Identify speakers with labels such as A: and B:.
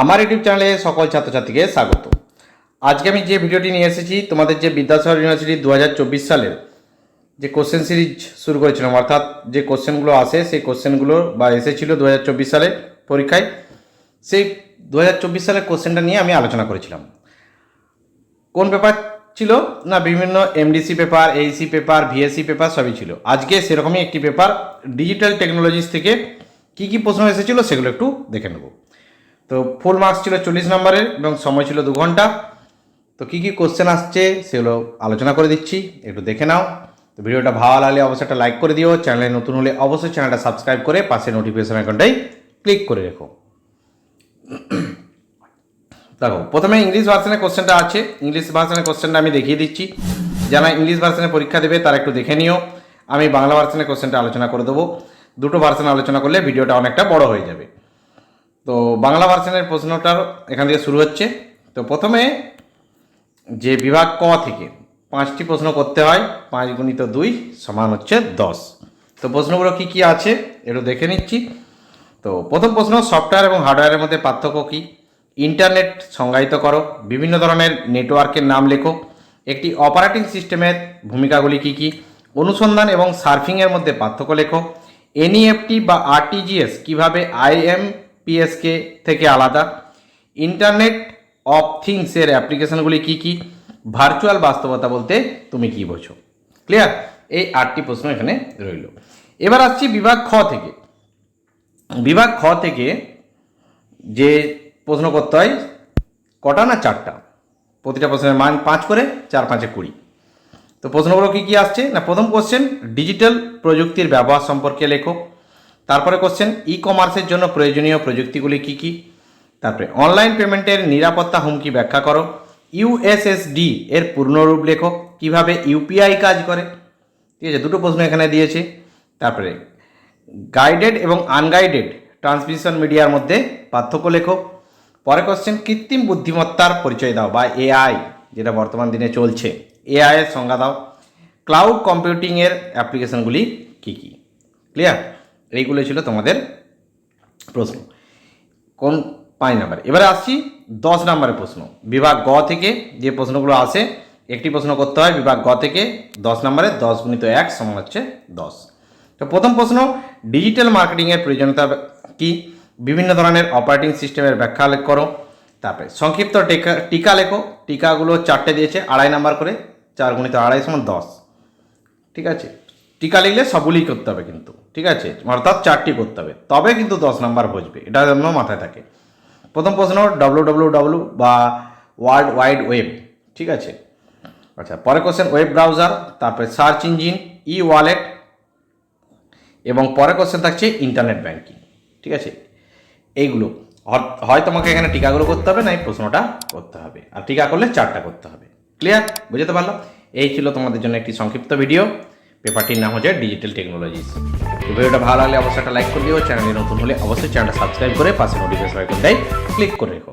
A: আমার ইউটিউব চ্যানেলে সকল ছাত্রছাত্রীকে স্বাগত। আজকে আমি যে ভিডিওটি নিয়ে এসেছি, তোমাদের যে বিদ্যাসাগর ইউনিভার্সিটি দু হাজার চব্বিশ সালের যে কোশ্চেন সিরিজ শুরু করেছিলাম, অর্থাৎ যে কোশ্চেনগুলো আসে, সেই কোশ্চেনগুলো বা এসেছিল দু সালে পরীক্ষায়, সেই দু হাজার চব্বিশ সালের কোশ্চেনটা নিয়ে আমি আলোচনা করেছিলাম। কোন পেপার ছিল না বিভিন্ন MDC paper AEC paper VSC paper সবই ছিল? আজকে সেরকমই একটি পেপার ডিজিটাল টেকনোলজিস থেকে কি কি প্রশ্ন এসেছিল সেগুলো একটু দেখে নেব। তো ফুল মার্কস ছিল চল্লিশ নম্বরের এবং সময় ছিল দু ঘণ্টা। তো কী কী কোশ্চেন আসছে সেগুলো আলোচনা করে দিচ্ছি, একটু দেখে নাও। তো ভিডিওটা ভালো লাগলে অবশ্যই একটা লাইক করে দিও চ্যানেলে নতুন হলে অবশ্যই চ্যানেলটা সাবস্ক্রাইব করে পাশে নোটিফিকেশন আইকনটাই ক্লিক করে রেখো। দেখো, প্রথমে ইংলিশ ভার্সনের কোশ্চেনটা আছে। ইংলিশ ভার্সনের কোশ্চেনটা আমি দেখিয়ে দিচ্ছি। যারা ইংলিশ ভার্সনে পরীক্ষা দেবে তারা একটু দেখে নিও। আমি বাংলা ভার্সনের কোশ্চেনটা আলোচনা করে দেবো। দুটো ভার্সন আলোচনা করলে ভিডিওটা অনেকটা বড় হয়ে যাবে। তো বাংলা ভার্সনের প্রশ্নটার এখান থেকে শুরু হচ্ছে। তো প্রথমে যে বিভাগ ক থেকে পাঁচটি প্রশ্ন করতে হয়, পাঁচ গুণিত দুই সমান হচ্ছে দশ। তো প্রশ্নগুলো কি কি আছে একটু দেখে নিচ্ছি। তো প্রথম প্রশ্ন, সফটওয়্যার এবং হার্ডওয়্যারের মধ্যে পার্থক্য কী? ইন্টারনেট সংজ্ঞায়িত করো, বিভিন্ন ধরনের নেটওয়ার্কের নাম লেখো। একটি অপারেটিং সিস্টেমের ভূমিকাগুলি কী কী? অনুসন্ধান এবং সার্ফিংয়ের মধ্যে পার্থক্য লেখো। এনইএফটি বা আরটিজিএস কীভাবে আইএমপিএসকে থেকে আলাদা। ইন্টারনেট অফ থিংসের অ্যাপ্লিকেশনগুলি কী কী? ভার্চুয়াল বাস্তবতা বলতে তুমি কী বোঝো? ক্লিয়ার এই আটটি প্রশ্ন এখানে রইল। এবার আসছি বিভাগ খ থেকে। বিভাগ খ থেকে যে প্রশ্ন করতে হয়, কটা না চারটা? প্রতিটা প্রশ্নের মান পাঁচ করে, চার পাঁচে কুড়ি। তো প্রশ্নগুলো কী কী আসছে? না, প্রথম কোশ্চেন ডিজিটাল প্রযুক্তির ব্যবহার সম্পর্কে লেখো। তারপরে কোশ্চেন ই কমার্সের জন্য প্রয়োজনীয় প্রযুক্তিগুলি কী কী? তারপরে অনলাইন পেমেন্টের নিরাপত্তা হুমকি ব্যাখ্যা করো। ইউএসএসডি এর পূর্ণরূপ লেখো, কীভাবে ইউপিআই কাজ করে? ঠিক আছে, দুটো প্রশ্ন এখানে দিয়েছে। তারপরে গাইডেড এবং আনগাইডেড ট্রান্সমিশন মিডিয়ার মধ্যে পার্থক্য লেখো। পরে কোশ্চেন কৃত্রিম বুদ্ধিমত্তার পরিচয় দাও, বা এআই যেটা বর্তমান দিনে চলছে। এআই এর সংজ্ঞা দাও। ক্লাউড কম্পিউটিংয়ের অ্যাপ্লিকেশনগুলি কী কী? ক্লিয়ার এইগুলো ছিল তোমাদের প্রশ্ন। কোন পাঁচ নাম্বার? এবারে আসছি দশ নাম্বারের প্রশ্ন। বিভাগ গ থেকে যে প্রশ্নগুলো আসে, একটি প্রশ্ন করতে হয় বিভাগ গ থেকে দশ নম্বরে দশ গুণিত এক সমান হচ্ছে দশ। তো প্রথম প্রশ্ন, ডিজিটাল মার্কেটিংয়ের প্রয়োজনীয়তা কি? বিভিন্ন ধরনের অপারেটিং সিস্টেমের ব্যাখ্যা লেখ করো। তারপরে, সংক্ষিপ্ত টিকা টিকা লেখো। টিকাগুলো চারটে দিয়েছে, আড়াই নাম্বার করে, চার গুণিত আড়াই সমান দশ। ঠিক আছে? টিকা লিখলে সবগুলোই করতে হবে কিন্তু, ঠিক আছে? অর্থাৎ চারটি করতে হবে। তবে কিন্তু দশ নাম্বার বসবে এটা যেন মাথায় থাকে। প্রথম প্রশ্ন ডব্লু ডব্লু ডব্লু বা ওয়ার্ল্ড ওয়াইড ওয়েব ঠিক আছে? আচ্ছা পরে কোশ্চেন ওয়েব ব্রাউজার তারপরে সার্চ ইঞ্জিন ই ওয়ালেট এবং পরে কোশ্চেন থাকছে ইন্টারনেট ব্যাংকিং ঠিক আছে? এইগুলো হয় তোমাকে এখানে টিকাগুলো করতে হবে না, এই প্রশ্নটা করতে হবে। আর টিকা করলে চারটা করতে হবে। ক্লিয়ার বুঝতে পারল এই ছিল তোমাদের জন্য একটি সংক্ষিপ্ত ভিডিও পেপারটির নাম হচ্ছে ডিজিটাল টেকনোলজিস ভিডিওটা ভালো লাগলে অবশ্যই একটা লাইক করে দিও। চ্যানেলে নতুন হলে অবশ্যই চ্যানেলটা সাবস্ক্রাইব করে পাশে নোটিফিকেশন আইকনটাই ক্লিক করে রেখো।